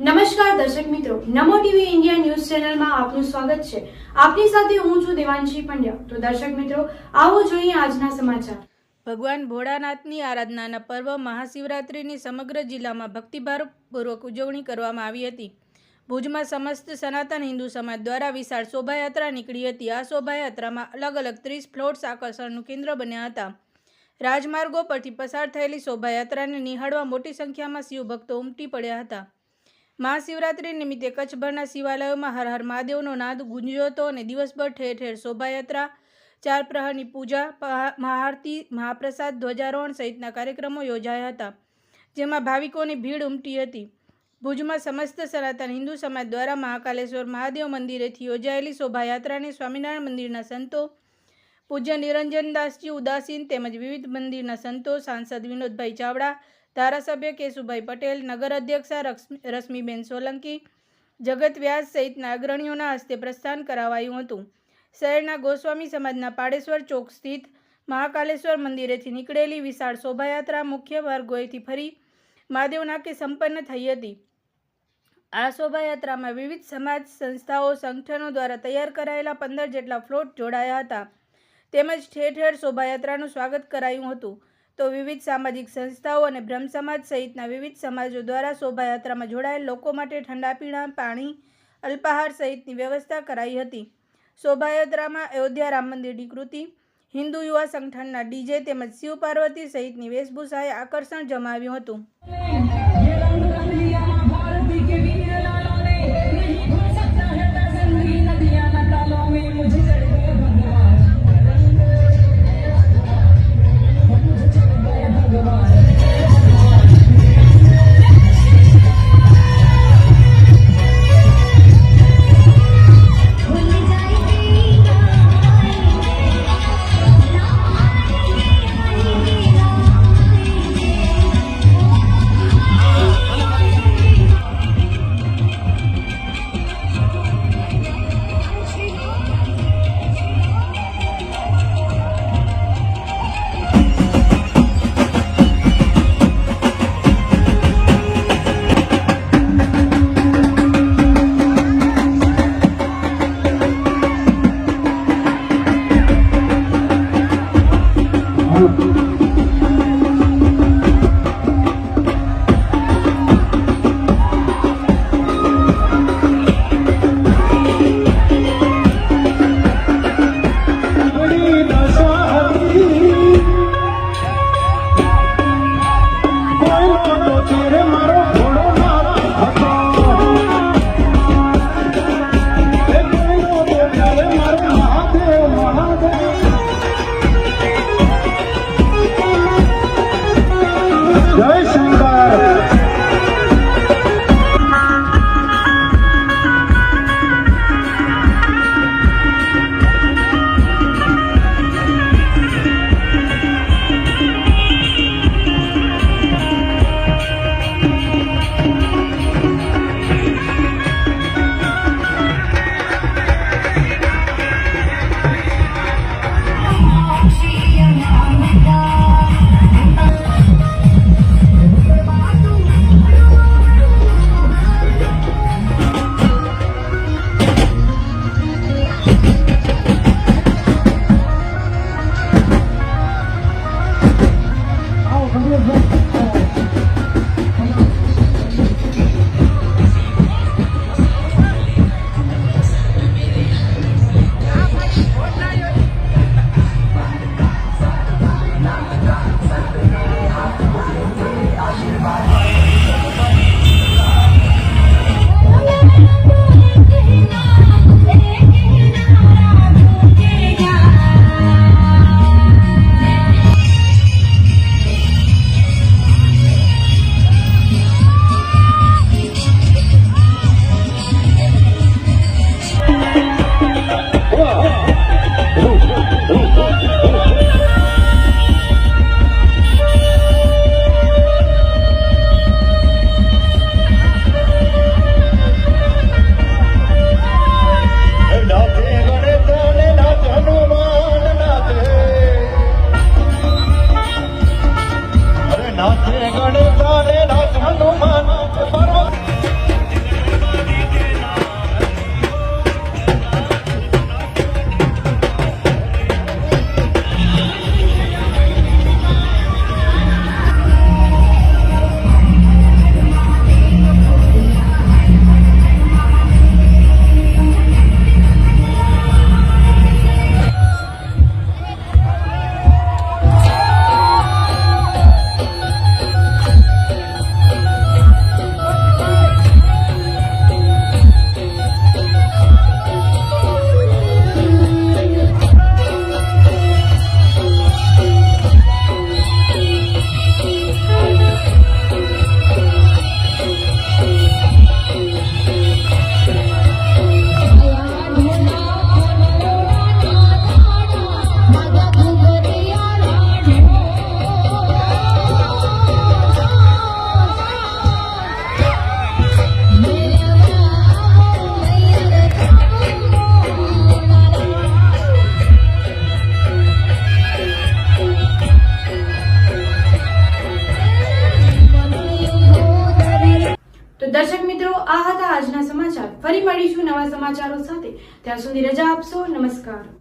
નમસ્કાર દર્શક મિત્રો, નમો ટીવી ઇન્ડિયા ન્યૂઝ ચેનલમાં આપનું સ્વાગત છે. આપની સાથે હું છું દેવાંશી પંડ્યા. તો દર્શક મિત્રો, આવો જોઈએ આજના સમાચાર. ભગવાન ભોળાનાથની આરાધનાના પર્વ મહાશિવરાત્રિની સમગ્ર જિલ્લામાં ભક્તિભારપૂર્વક ઉજવણી કરવામાં આવી હતી. ભુજમાં સમસ્ત સનાતન હિન્દુ સમાજ દ્વારા વિશાળ શોભાયાત્રા નીકળી હતી. આ શોભાયાત્રામાં અલગ અલગ ત્રીસ ફ્લોટ્સ આકર્ષણનું કેન્દ્ર બન્યા હતા. રાજમાર્ગો પરથી પસાર થયેલી શોભાયાત્રાને નિહાળવા મોટી સંખ્યામાં શિવભક્તો ઉમટી પડ્યા હતા. મહાશિવરાત્રિ નિમિત્તે કચ્છભરના શિવાલયોમાં હર હર મહાદેવનો નાદ ગુંજ્યો હતો અને દિવસભર ઠેર ઠેર શોભાયાત્રા ચાર પ્રહરની પૂજા મહાઆરતી, મહાપ્રસાદ, ધ્વજારોહણ સહિતના કાર્યક્રમો યોજાયા હતા, જેમાં ભાવિકોની ભીડ ઉમટી હતી. ભુજમાં સમસ્ત સનાતન હિન્દુ સમાજ દ્વારા મહાકાલેશ્વર મહાદેવ મંદિરેથી યોજાયેલી શોભાયાત્રાને સ્વામિનારાયણ મંદિરના સંતો પૂજ્ય નિરંજનદાસજી ઉદાસીન તેમજ વિવિધ મંદિરના સંતો સાંસદ વિનોદભાઈ ચાવડા ધારાસભ્ય કેશુભાઈ પટેલ, નગર અધ્યક્ષા રશ્મિ- રશ્મિબેન સોલંકી, જગત વ્યાસ સહિતના અગ્રણીઓના હસ્તે પ્રસ્થાન કરાવાયું હતું. શહેરના ગોસ્વામી સમાજના પાડેશ્વર ચોક સ્થિત મહાકાલેશ્વર મંદિરેથી નીકળેલી વિશાળ શોભાયાત્રા મુખ્ય માર્ગોએથી ફરી મહાદેવનાકે સંપન્ન થઈ હતી. આ શોભાયાત્રામાં વિવિધ સમાજ સંસ્થાઓ, સંગઠનો દ્વારા તૈયાર કરાયેલા પંદર જેટલા ફ્લોટ જોડાયા હતા. તેમજ ઠેર ઠેર શોભાયાત્રાનું સ્વાગત કરાયું હતું. તો વિવિધ સામાજિક સંસ્થાઓ અને બ્રહ્મ સમાજ સહિતના વિવિધ સમાજો દ્વારા શોભાયાત્રામાં જોડાયેલ લોકો માટે ઠંડા પીણા, પાણી, અલ્પાહાર સહિતની વ્યવસ્થા કરાઈ હતી. શોભાયાત્રામાં અયોધ્યા રામ મંદિરની કૃતિ, હિન્દુ યુવા સંગઠનના ડીજે તેમજ શિવ પાર્વતી સહિતની વેશભૂષાએ આકર્ષણ જમાવ્યું હતું. জয় ફરી મળીશું નવા સમાચારો સાથે. ત્યાં સુધી રજા આપશો. નમસ્કાર.